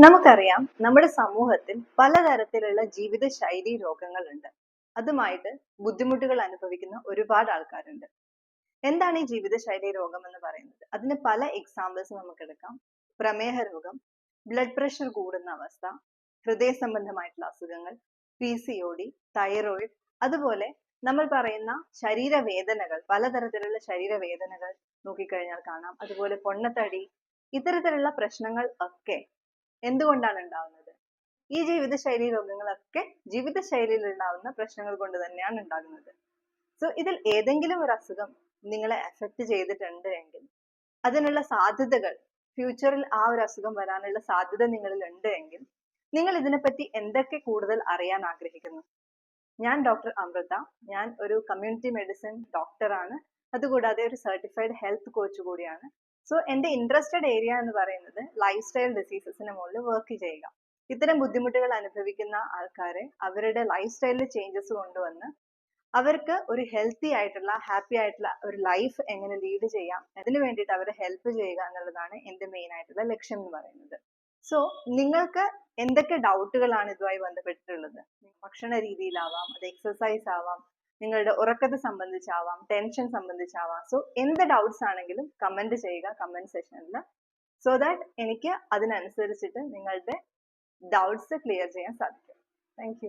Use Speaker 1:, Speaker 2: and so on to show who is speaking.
Speaker 1: നമുക്കറിയാം നമ്മുടെ സമൂഹത്തിൽ പലതരത്തിലുള്ള ജീവിത ശൈലി രോഗങ്ങളുണ്ട്. അതുമായിട്ട് ബുദ്ധിമുട്ടുകൾ അനുഭവിക്കുന്ന ഒരുപാട് ആൾക്കാരുണ്ട്. എന്താണ് ഈ ജീവിതശൈലി രോഗം എന്ന് പറയുന്നത്? അതിന് പല എക്സാമ്പിൾസ് നമുക്ക് എടുക്കാം പ്രമേഹ രോഗം ബ്ലഡ് പ്രഷർ കൂടുന്ന അവസ്ഥ ഹൃദയ സംബന്ധമായിട്ടുള്ള അസുഖങ്ങൾ P C O D thyroid അതുപോലെ നമ്മൾ പറയുന്ന ശരീരവേദനകൾ പലതരത്തിലുള്ള ശരീരവേദനകൾ നോക്കിക്കഴിഞ്ഞാൽ കാണാം. അതുപോലെ പൊണ്ണത്തടി ഇത്തരത്തിലുള്ള പ്രശ്നങ്ങൾ ഒക്കെ എന്തുകൊണ്ടാണ് ഉണ്ടാകുന്നത് ഈ ജീവിതശൈലി രോഗങ്ങളൊക്കെ ജീവിതശൈലിയിൽ ഉണ്ടാകുന്ന പ്രശ്നങ്ങൾ കൊണ്ട് തന്നെയാണ് ഉണ്ടാകുന്നത്. സോ ഇതിൽ ഏതെങ്കിലും ഒരു അസുഖം നിങ്ങളെ എഫക്റ്റ് ചെയ്തിട്ടുണ്ട് എങ്കിൽ അതിനുള്ള സാധ്യതകൾ ഫ്യൂച്ചറിൽ ആ ഒരു അസുഖം വരാനുള്ള സാധ്യത നിങ്ങളിൽ ഉണ്ട് എങ്കിൽ നിങ്ങൾ ഇതിനെപ്പറ്റി എന്തൊക്കെ കൂടുതൽ അറിയാൻ ആഗ്രഹിക്കുന്നു? ഞാൻ ഡോക്ടർ അമൃത. ഞാൻ ഒരു കമ്മ്യൂണിറ്റി മെഡിസിൻ ഡോക്ടറാണ് അതുകൂടാതെ ഒരു സർട്ടിഫൈഡ് ഹെൽത്ത് കോച്ച് കൂടിയാണ്. സോ എന്റെ ഇൻട്രസ്റ്റഡ് ഏരിയ എന്ന് പറയുന്നത് ലൈഫ് സ്റ്റൈൽ ഡിസീസസിന് മുകളിൽ വർക്ക് ചെയ്യുക. ഇത്തരം ബുദ്ധിമുട്ടുകൾ അനുഭവിക്കുന്ന ആൾക്കാരെ അവരുടെ ലൈഫ് സ്റ്റൈലിൽ ചേഞ്ചസ് കൊണ്ടുവന്ന് അവർക്ക് ഒരു ഹെൽത്തി ആയിട്ടുള്ള ഹാപ്പി ആയിട്ടുള്ള ഒരു ലൈഫ് എങ്ങനെ ലീഡ് ചെയ്യാം അതിന് വേണ്ടിയിട്ട് അവരെ ഹെൽപ്പ് ചെയ്യുക എന്നുള്ളതാണ് എന്റെ മെയിൻ ആയിട്ടുള്ള ലക്ഷ്യം എന്ന് പറയുന്നത്. സോ നിങ്ങൾക്ക് എന്തൊക്കെ ഡൗട്ടുകളാണ് ഇതുമായി ബന്ധപ്പെട്ടിട്ടുള്ളത്? ഭക്ഷണ രീതിയിലാവാം അത് എക്സസൈസ് ആവാം നിങ്ങളുടെ ഉറക്കത്തെ സംബന്ധിച്ചാവാം ടെൻഷൻ സംബന്ധിച്ചാവാം. സോ എന്ത് ഡൗട്ട്സ് ആണെങ്കിലും കമന്റ് ചെയ്യുക കമന്റ് സെഷനിൽ സോ ദാറ്റ് എനിക്ക് അതിനനുസരിച്ചിട്ട് നിങ്ങളുടെ ഡൗട്ട്സ് ക്ലിയർ ചെയ്യാൻ സാധിക്കും. താങ്ക്